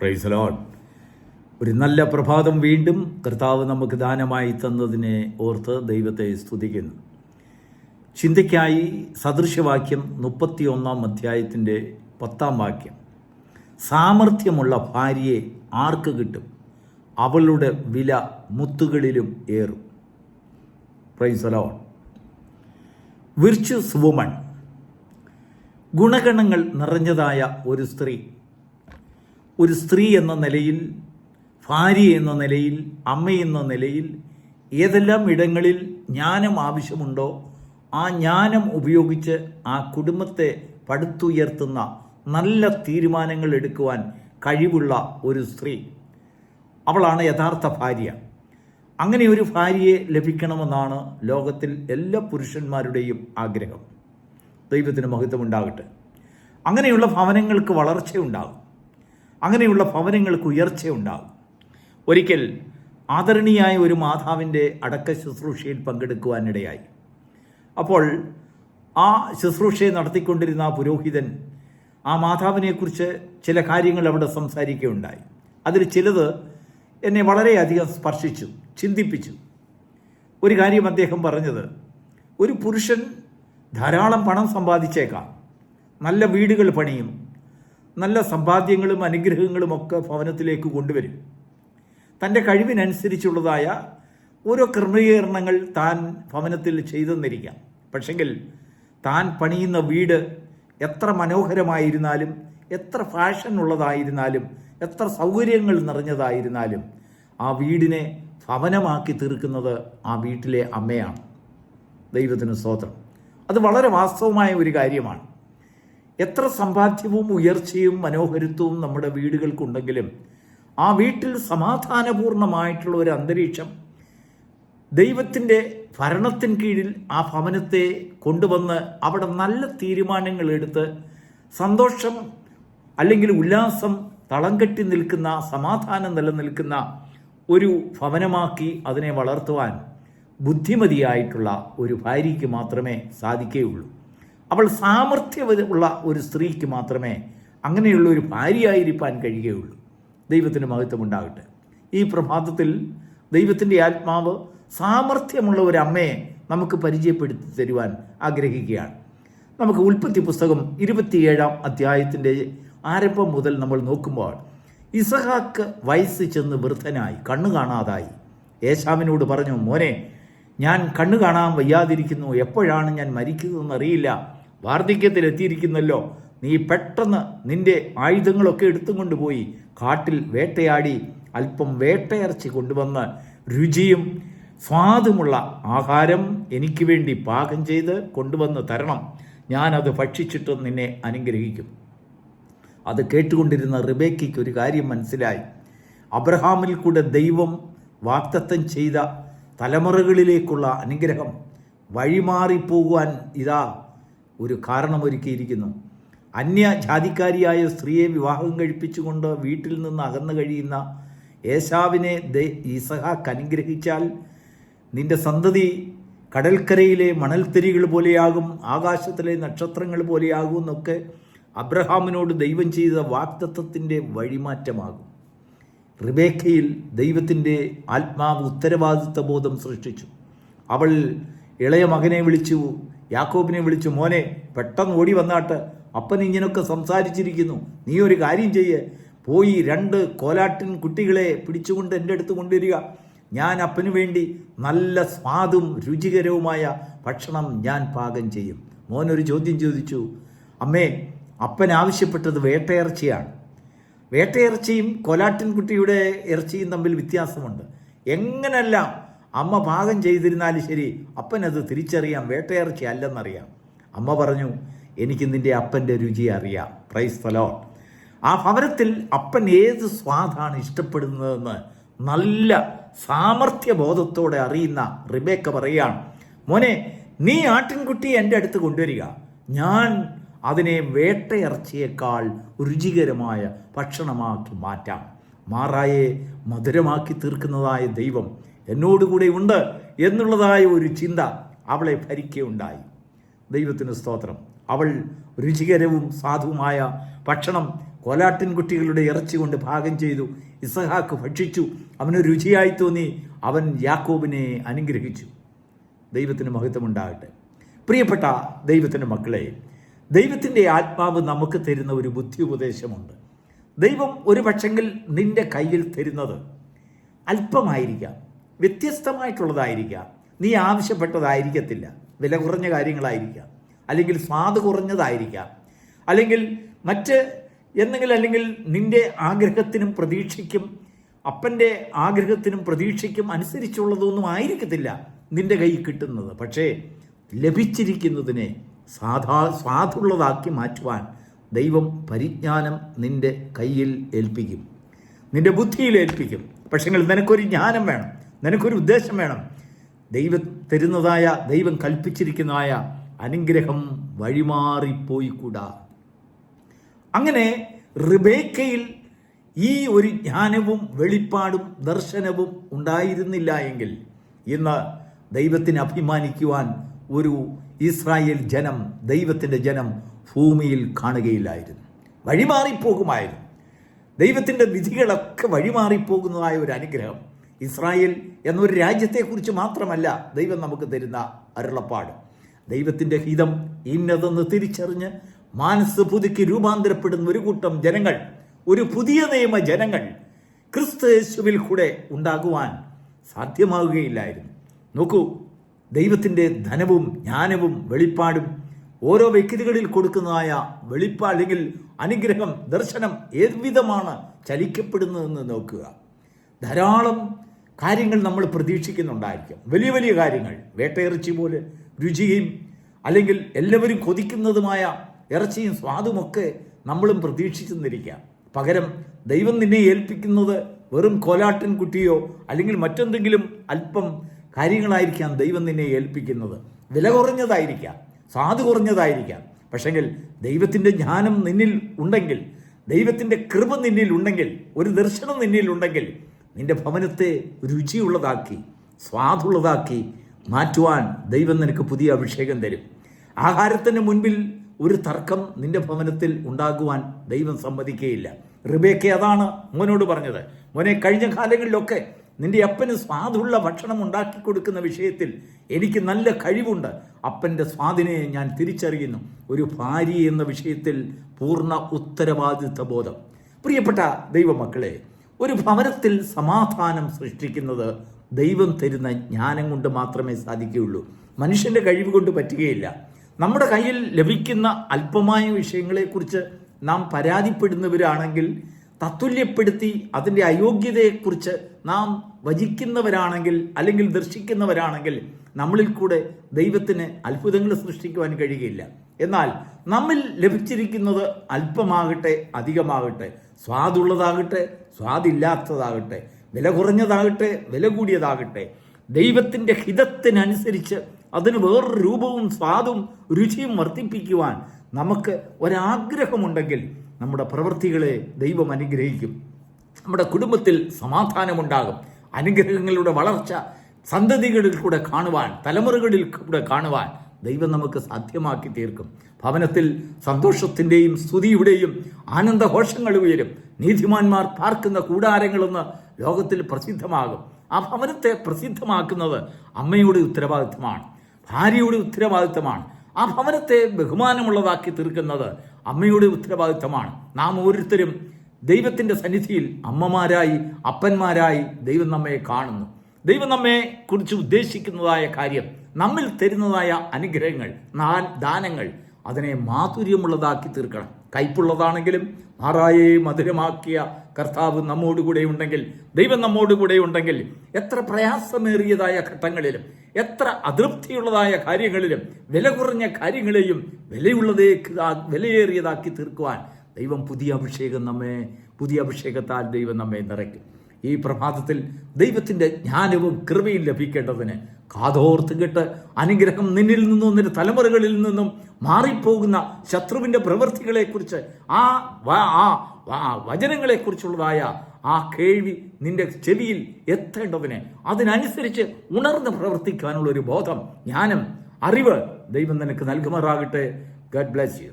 പ്രൈസലോൺ ഒരു നല്ല പ്രഭാതം വീണ്ടും കർത്താവ് നമുക്ക് ദാനമായി തന്നതിനെ ഓർത്ത് ദൈവത്തെ സ്തുതിക്കുന്നു. ചിന്തയ്ക്കായി സദൃശവാക്യം മുപ്പത്തിയൊന്നാം അധ്യായത്തിന്റെ പത്താം വാക്യം. സാമർഥ്യമുള്ള ഭാര്യയെ ആർക്ക് കിട്ടും? അവളുടെ വില മുത്തുകളിലും ഏറും. പ്രൈസലോൺ വിർച്വസ് വുമൺ ഗുണഗണങ്ങൾ നിറഞ്ഞതായ ഒരു സ്ത്രീ ഒരു സ്ത്രീ എന്ന നിലയിൽ ഭാര്യ എന്ന നിലയിൽ അമ്മ എന്ന നിലയിൽ ഏതെല്ലാം ഇടങ്ങളിൽ ജ്ഞാനം ആവശ്യമുണ്ടോ ആ ജ്ഞാനം ഉപയോഗിച്ച് ആ കുടുംബത്തെ പടുത്തുയർത്തുന്ന നല്ല തീരുമാനങ്ങൾ എടുക്കുവാൻ കഴിവുള്ള ഒരു സ്ത്രീ. അവളാണ് യഥാർത്ഥ ഭാര്യ. അങ്ങനെ ഒരു ഭാര്യയെ ലഭിക്കണമെന്നാണ് ലോകത്തിൽ എല്ലാ പുരുഷന്മാരുടെയും ആഗ്രഹം. ദൈവത്തിന് മഹത്വമുണ്ടാകട്ടെ. അങ്ങനെയുള്ള ഭവനങ്ങൾക്ക് വളർച്ചയുണ്ടാകും. അങ്ങനെയുള്ള ഭവനങ്ങൾക്ക് ഉയർച്ചയുണ്ടാകും. ഒരിക്കൽ ആദരണീയായ ഒരു മാതാവിന്റെ അടക്ക ശുശ്രൂഷയിൽ പങ്കെടുക്കുവാനിടയായി. അപ്പോൾ ആ ശുശ്രൂഷയെ നടത്തിക്കൊണ്ടിരുന്ന ആ പുരോഹിതൻ ആ മാതാവിനെക്കുറിച്ച് ചില കാര്യങ്ങൾ അവിടെ സംസാരിക്കുകയുണ്ടായി. അതിൽ ചിലത് എന്നെ വളരെയധികം സ്പർശിച്ചു ചിന്തിപ്പിച്ചു. ഒരു കാര്യം അദ്ദേഹം പറഞ്ഞത് ഒരു പുരുഷൻ ധാരാളം പണം സമ്പാദിച്ചേക്കാം നല്ല വീടുകൾ പണിയും നല്ല സമ്പാദ്യങ്ങളും അനുഗ്രഹങ്ങളും ഒക്കെ ഭവനത്തിലേക്ക് കൊണ്ടുവരും. തന്റെ കഴിവിനനുസരിച്ചുള്ളതായ ഓരോ ക്രമീകരണങ്ങൾ താൻ ഭവനത്തിൽ ചെയ്തെന്നിരിക്കാം. പക്ഷെങ്കിൽ താൻ പണിയുന്ന വീട് എത്ര മനോഹരമായിരുന്നാലും എത്ര ഫാഷൻ ഉള്ളതായിരുന്നാലും എത്ര സൗകര്യങ്ങൾ നിറഞ്ഞതായിരുന്നാലും ആ വീടിനെ ഭവനമാക്കി തീർക്കുന്നത് ആ വീട്ടിലെ അമ്മയാണ്. ദൈവത്തിന് സ്തോത്രം. അത് വളരെ വാസ്തവമായ ഒരു കാര്യമാണ്. എത്ര സമ്പാദ്യവും ഉയർച്ചയും മനോഹരത്വവും നമ്മുടെ വീടുകൾക്കുണ്ടെങ്കിലും ആ വീട്ടിൽ സമാധാനപൂർണമായിട്ടുള്ള ഒരു അന്തരീക്ഷം ദൈവത്തിന്റെ ഭരണത്തിന് കീഴിൽ ആ ഭവനത്തെ കൊണ്ടുവന്ന് അവിടെ നല്ല തീരുമാനങ്ങൾ എടുത്ത് സന്തോഷം അല്ലെങ്കിൽ ഉല്ലാസം തളം കെട്ടി നിൽക്കുന്ന സമാധാനം നിലനിൽക്കുന്ന ഒരു ഭവനമാക്കി അതിനെ വളർത്തുവാൻ ബുദ്ധിമതിയായിട്ടുള്ള ഒരു ഭാര്യയ്ക്ക് മാത്രമേ സാധിക്കുകയുള്ളൂ. അവൾ സാമർഥ്യമുള്ള ഒരു സ്ത്രീക്ക് മാത്രമേ അങ്ങനെയുള്ള ഒരു ഭാര്യയായിരിക്കാൻ കഴിയുകയുള്ളൂ. ദൈവത്തിന് മഹത്വമുണ്ടാകട്ടെ. ഈ പ്രഭാതത്തിൽ ദൈവത്തിന്റെ ആത്മാവ് സാമർഥ്യമുള്ള ഒരു അമ്മയെ നമുക്ക് പരിചയപ്പെടുത്തി തരുവാൻ ആഗ്രഹിക്കുകയാണ്. നമുക്ക് ഉൽപ്പത്തി പുസ്തകം ഇരുപത്തിയേഴാം അധ്യായത്തിന്റെ ആരംഭം മുതൽ നമ്മൾ നോക്കുമ്പോൾ ഇസഹാക്ക് വയസ്സ് ചെന്ന് വൃദ്ധനായി കണ്ണു കാണാതായി. യേശാമിനോട് പറഞ്ഞു മോനെ ഞാൻ കണ്ണു കാണാൻ വയ്യാതിരിക്കുന്നു. എപ്പോഴാണ് ഞാൻ മരിക്കുന്നതെന്ന് എത്തിയിരിക്കുന്നല്ലോ നീ പെട്ടെന്ന് നിന്റെ ആയുധങ്ങളൊക്കെ എടുത്തും കൊണ്ടുപോയി കാട്ടിൽ വേട്ടയാടി അല്പം വേട്ടയിറച്ചി കൊണ്ടുവന്ന് രുചിയും സ്വാദുമുള്ള ആഹാരം എനിക്ക് വേണ്ടി പാകം ചെയ്ത് കൊണ്ടുവന്ന് തരണം. ഞാനത് ഭക്ഷിച്ചിട്ട് നിന്നെ അനുഗ്രഹിക്കും. അത് കേട്ടുകൊണ്ടിരുന്ന റിബേക്കയ്ക്ക് ഒരു കാര്യം മനസ്സിലായി. അബ്രഹാമിൽ കൂടെ ദൈവം വാക്തത്വം ചെയ്ത തലമുറകളിലേക്കുള്ള അനുഗ്രഹം വഴിമാറിപ്പോകുവാൻ ഇതാ ഒരു കാരണമൊരുക്കിയിരിക്കുന്നു. അന്യ ജാതിക്കാരിയായ സ്ത്രീയെ വിവാഹം കഴിപ്പിച്ചുകൊണ്ട് വീട്ടിൽ നിന്ന് അകന്നു കഴിയുന്ന ഏശാവിനെ ഈസഹാക്ക് അനുഗ്രഹിച്ചാൽ നിന്റെ സന്തതി കടൽക്കരയിലെ മണൽത്തരികൾ പോലെയാകും ആകാശത്തിലെ നക്ഷത്രങ്ങൾ പോലെയാകും എന്നൊക്കെ അബ്രഹാമിനോട് ദൈവം ചെയ്ത വാക്തത്വത്തിന്റെ വഴിമാറ്റമാകും. റിബേക്കയിൽ ദൈവത്തിന്റെ ആത്മാവ് ഉത്തരവാദിത്വ ബോധം സൃഷ്ടിച്ചു. അവൾ ഇളയ മകനെ വിളിച്ചു യാക്കോബിനെ വിളിച്ചു മോനെ പെട്ടെന്ന് ഓടി വന്നാട്ട്. അപ്പൻ ഇങ്ങനൊക്കെ സംസാരിച്ചിരിക്കുന്നു. നീ ഒരു കാര്യം ചെയ്യ്. പോയി രണ്ട് കോലാട്ടിൻ കുട്ടികളെ പിടിച്ചുകൊണ്ട് എന്റെ അടുത്ത് കൊണ്ടുവരിക. ഞാൻ അപ്പന് വേണ്ടി നല്ല സ്വാദും രുചികരവുമായ ഭക്ഷണം ഞാൻ പാകം ചെയ്യും. മോനൊരു ചോദ്യം ചോദിച്ചു അമ്മേ അപ്പൻ ആവശ്യപ്പെട്ടത് വേട്ടയിറച്ചിയാണ്. വേട്ടയിറച്ചിയും കോലാട്ടിൻകുട്ടിയുടെ ഇറച്ചിയും തമ്മിൽ വ്യത്യാസമുണ്ട്. എങ്ങനെല്ലാം അമ്മ പാകം ചെയ്തിരുന്നാലും ശരി അപ്പൻ അത് തിരിച്ചറിയാം വേട്ടയിറച്ചി അല്ലെന്നറിയാം അമ്മ പറഞ്ഞു എനിക്ക് നിന്റെ അപ്പന്റെ രുചി അറിയാം. പ്രൈസ് ഫലോ ആ ഭവനത്തിൽ അപ്പൻ ഏത് സ്വാദാണ് ഇഷ്ടപ്പെടുന്നതെന്ന് നല്ല സാമർഥ്യബോധത്തോടെ അറിയുന്ന റിബേക്ക പറയുകയാണ്. മോനെ നീ ആട്ടിൻകുട്ടി എന്റെ അടുത്ത് കൊണ്ടുവരിക. ഞാൻ അതിനെ വേട്ടയിറച്ചിയേക്കാൾ രുചികരമായ ഭക്ഷണമാക്കി മാറ്റാം. മാറായെ മധുരമാക്കി തീർക്കുന്നതായ ദൈവം എന്നോടുകൂടെ ഉണ്ട് എന്നുള്ളതായ ഒരു ചിന്ത അവളെ ഭരിക്കുകയുണ്ടായി. ദൈവത്തിന് സ്തോത്രം. അവൾ രുചികരവും സാധുവുമായ ഭക്ഷണം കോലാട്ടിൻകുട്ടികളുടെ ഇറച്ചി കൊണ്ട് ഭാഗം ചെയ്തു. ഇസഹാക്ക് ഭക്ഷിച്ചു. അവന് രുചിയായി തോന്നി. അവൻ യാക്കോബിനെ അനുഗ്രഹിച്ചു. ദൈവത്തിന് മഹത്വമുണ്ടാകട്ടെ. പ്രിയപ്പെട്ട ദൈവത്തിന്റെ മക്കളെ ദൈവത്തിന്റെ ആത്മാവ് നമുക്ക് തരുന്ന ഒരു ബുദ്ധി ഉപദേശമുണ്ട് ദൈവം ഒരു പക്ഷെങ്കിൽ നിന്റെ കയ്യിൽ തരുന്നത് അല്പമായിരിക്കാം. വ്യത്യസ്തമായിട്ടുള്ളതായിരിക്കാം. നീ ആവശ്യപ്പെട്ടതായിരിക്കത്തില്ല. വില കുറഞ്ഞ കാര്യങ്ങളായിരിക്കാം. അല്ലെങ്കിൽ സ്വാദ് കുറഞ്ഞതായിരിക്കാം. അല്ലെങ്കിൽ മറ്റ് എന്തെങ്കിലും അല്ലെങ്കിൽ നിന്റെ ആഗ്രഹത്തിനും പ്രതീക്ഷയ്ക്കും അപ്പന്റെ ആഗ്രഹത്തിനും പ്രതീക്ഷയ്ക്കും അനുസരിച്ചുള്ളതൊന്നും ആയിരിക്കത്തില്ല നിന്റെ കൈ കിട്ടുന്നത്. പക്ഷേ ലഭിച്ചിരിക്കുന്നതിനെ സാധാ സ്വാദുള്ളതാക്കി മാറ്റുവാൻ ദൈവം പരിജ്ഞാനം നിന്റെ കയ്യിൽ ഏൽപ്പിക്കും. നിന്റെ ബുദ്ധിയിൽ ഏൽപ്പിക്കും. പക്ഷേ നിനക്കൊരു ജ്ഞാനം വേണം. നിനക്കൊരു ഉദ്ദേശം വേണം. ദൈവം തരുന്നതായ ദൈവം കൽപ്പിച്ചിരിക്കുന്നതായ അനുഗ്രഹം വഴിമാറിപ്പോയി കൂടാ അങ്ങനെ റിബേക്കയിൽ ഈ ഒരു ജ്ഞാനവും വെളിപ്പാടും ദർശനവും ഉണ്ടായിരുന്നില്ല എങ്കിൽ ഇന്ന് ദൈവത്തിന് അഭിമാനിക്കുവാൻ ഒരു ഇസ്രായേൽ ജനം ദൈവത്തിന്റെ ജനം ഭൂമിയിൽ കാണുകയില്ലായിരുന്നു. വഴിമാറിപ്പോകുമായിരുന്നു. ദൈവത്തിന്റെ വിധികളൊക്കെ വഴിമാറിപ്പോകുന്നതായ ഒരു അനുഗ്രഹം ഇസ്രായേൽ എന്നൊരു രാജ്യത്തെക്കുറിച്ച് മാത്രമല്ല ദൈവം നമുക്ക് തരുന്ന അരുളപ്പാട്. ദൈവത്തിന്റെ ഹിതം ഇന്നതെന്ന് തിരിച്ചറിഞ്ഞ് മാനസ് പുതുക്കി രൂപാന്തരപ്പെടുന്ന ഒരു കൂട്ടം ജനങ്ങൾ ഒരു പുതിയ നിയമ ജനങ്ങൾ ക്രിസ്തു യേശുവിൽ കൂടെ ഉണ്ടാകുവാൻ സാധ്യമാകുകയില്ലായിരുന്നു നോക്കൂ ദൈവത്തിന്റെ ധനവും ജ്ഞാനവും വെളിപ്പാടും ഓരോ വ്യക്തികളിൽ കൊടുക്കുന്നതായ വെളിപ്പാടെങ്കിൽ അനുഗ്രഹം ദർശനം ഏത് വിധമാണ് ചലിക്കപ്പെടുന്നതെന്ന് നോക്കുക. ധാരാളം കാര്യങ്ങൾ നമ്മൾ പ്രതീക്ഷിക്കുന്നുണ്ടായിരിക്കും. വലിയ വലിയ കാര്യങ്ങൾ. വേട്ടയിറച്ചി പോലെ രുചിയും അല്ലെങ്കിൽ എല്ലാവരും കൊതിക്കുന്നതുമായ ഇറച്ചിയും സ്വാദുമൊക്കെ നമ്മളും പ്രതീക്ഷിച്ചെന്നിരിക്കാം പകരം ദൈവം നിന്നെ ഏൽപ്പിക്കുന്നത് വെറും കോലാട്ടൻ കുട്ടിയോ അല്ലെങ്കിൽ മറ്റെന്തെങ്കിലും അല്പം കാര്യങ്ങളായിരിക്കാം ദൈവം നിന്നെ ഏൽപ്പിക്കുന്നത്. വില കുറഞ്ഞതായിരിക്കാം. സ്വാദ് കുറഞ്ഞതായിരിക്കാം. പക്ഷെങ്കിൽ ദൈവത്തിന്റെ ജ്ഞാനം നിന്നിൽ ഉണ്ടെങ്കിൽ ദൈവത്തിന്റെ കൃപ നിന്നിൽ ഉണ്ടെങ്കിൽ ഒരു ദർശനം നിന്നിൽ ഉണ്ടെങ്കിൽ നിന്റെ ഭവനത്തെ രുചിയുള്ളതാക്കി സ്വാദുള്ളതാക്കി മാറ്റുവാൻ ദൈവം നിനക്ക് പുതിയ അഭിഷേകം തരും. ആഹാരത്തിന് മുൻപിൽ ഒരു തർക്കം നിന്റെ ഭവനത്തിൽ ഉണ്ടാകുവാൻ ദൈവം സമ്മതിക്കുകയില്ല റിബേക്ക് അതാണ് മോനോട് പറഞ്ഞത്. മോനെ കഴിഞ്ഞ കാലങ്ങളിലൊക്കെ നിന്റെ അപ്പന് സ്വാദുള്ള ഭക്ഷണം ഉണ്ടാക്കി കൊടുക്കുന്ന വിഷയത്തിൽ എനിക്ക് നല്ല കഴിവുണ്ട്. അപ്പന്റെ സ്വാദിനെ ഞാൻ തിരിച്ചറിയുന്നു. ഒരു ഭാര്യ എന്ന വിഷയത്തിൽ പൂർണ ഉത്തരവാദിത്വ ബോധം പ്രിയപ്പെട്ട ദൈവമക്കളെ ഒരു ഭവനത്തിൽ സമാധാനം സൃഷ്ടിക്കുന്നത് ദൈവം തരുന്ന ജ്ഞാനം കൊണ്ട് മാത്രമേ സാധിക്കുകയുള്ളൂ. മനുഷ്യന്റെ കഴിവ് കൊണ്ട് പറ്റുകയില്ല. നമ്മുടെ കയ്യിൽ ലഭിക്കുന്ന അല്പമായ വിഷയങ്ങളെക്കുറിച്ച് നാം പരാതിപ്പെടുന്നവരാണെങ്കിൽ തത്തുല്യപ്പെടുത്തി അതിന്റെ അയോഗ്യതയെക്കുറിച്ച് നാം വചിക്കുന്നവരാണെങ്കിൽ അല്ലെങ്കിൽ ദർശിക്കുന്നവരാണെങ്കിൽ നമ്മളിൽ കൂടെ ദൈവത്തിന് അത്ഭുതങ്ങൾ സൃഷ്ടിക്കുവാൻ കഴിയുകയില്ല. എന്നാൽ നമ്മിൽ ലഭിച്ചിരിക്കുന്നത് അല്പമാകട്ടെ അധികമാകട്ടെ സ്വാദുള്ളതാകട്ടെ സ്വാദില്ലാത്തതാകട്ടെ വില കുറഞ്ഞതാകട്ടെ വില കൂടിയതാകട്ടെ ദൈവത്തിന്റെ ഹിതത്തിനനുസരിച്ച് അതിന് വേറൊരു രൂപവും സ്വാദും രുചിയും വർദ്ധിപ്പിക്കുവാൻ നമുക്ക് ഒരാഗ്രഹമുണ്ടെങ്കിൽ നമ്മുടെ പ്രവൃത്തികളെ ദൈവം അനുഗ്രഹിക്കും. നമ്മുടെ കുടുംബത്തിൽ സമാധാനമുണ്ടാകും. അനുഗ്രഹങ്ങളുടെ വളർച്ച സന്തതികളിൽ കൂടെ കാണുവാൻ തലമുറകളിൽ കൂടെ കാണുവാൻ ദൈവം നമുക്ക് സാധ്യമാക്കി തീർക്കും. ഭവനത്തിൽ സന്തോഷത്തിന്റെയും സ്തുതിയുടെയും ആനന്ദഘോഷങ്ങൾ ഉയരും. നീതിമാന്മാർ പാർക്കുന്ന കൂടാരങ്ങളെന്ന് ലോകത്തിൽ പ്രസിദ്ധമാകും. ആ ഭവനത്തെ പ്രസിദ്ധമാക്കുന്നത് അമ്മയുടെ ഉത്തരവാദിത്തമാണ് ഭാര്യയുടെ ഉത്തരവാദിത്തമാണ്. ആ ഭവനത്തെ ബഹുമാനമുള്ളതാക്കി തീർക്കുന്നത് അമ്മയുടെ ഉത്തരവാദിത്തമാണ്. നാം ഓരോരുത്തരും ദൈവത്തിന്റെ സന്നിധിയിൽ അമ്മമാരായി അപ്പന്മാരായി ദൈവം നമ്മെ കാണുന്നു. ദൈവം നമ്മെ കുറിച്ച് ഉദ്ദേശിക്കുന്നതായ കാര്യം നമ്മിൽ തരുന്നതായ അനുഗ്രഹങ്ങൾ ദാനങ്ങൾ അതിനെ മാധുര്യമുള്ളതാക്കി തീർക്കണം. കയ്പുള്ളതാണെങ്കിലും മാറായെ മധുരമാക്കിയ കർത്താവ് നമ്മോടുകൂടെ ഉണ്ടെങ്കിൽ ദൈവം നമ്മോടുകൂടെ ഉണ്ടെങ്കിൽ എത്ര പ്രയാസമേറിയതായ ഘട്ടങ്ങളിലും എത്ര അതൃപ്തിയുള്ളതായ കാര്യങ്ങളിലും വില കുറഞ്ഞ കാര്യങ്ങളെയും വിലയുള്ളതേ വിലയേറിയതാക്കി തീർക്കുവാൻ ദൈവം പുതിയ അഭിഷേകം നമ്മെ പുതിയ അഭിഷേകത്താൽ ദൈവം നമ്മെ നിറയ്ക്കും. ഈ പ്രഭാതത്തിൽ ദൈവത്തിന്റെ ജ്ഞാനവും കൃപയും ലഭിക്കേണ്ടതിന് കാതോർത്ത് കെട്ട് അനുഗ്രഹം നിന്നിൽ നിന്നും നിന്റെ തലമുറകളിൽ നിന്നും മാറിപ്പോകുന്ന ശത്രുവിന്റെ പ്രവൃത്തികളെക്കുറിച്ച് ആ ആ വചനങ്ങളെക്കുറിച്ചുള്ളതായ ആ കേൾവി നിന്റെ ചെവിയിൽ എത്തേണ്ടതിന് അതിനനുസരിച്ച് ഉണർന്ന് പ്രവർത്തിക്കാനുള്ള ഒരു ബോധം ജ്ഞാനം അറിവ് ദൈവം നിനക്ക് നൽകുമാറാകട്ടെ. Garh bless you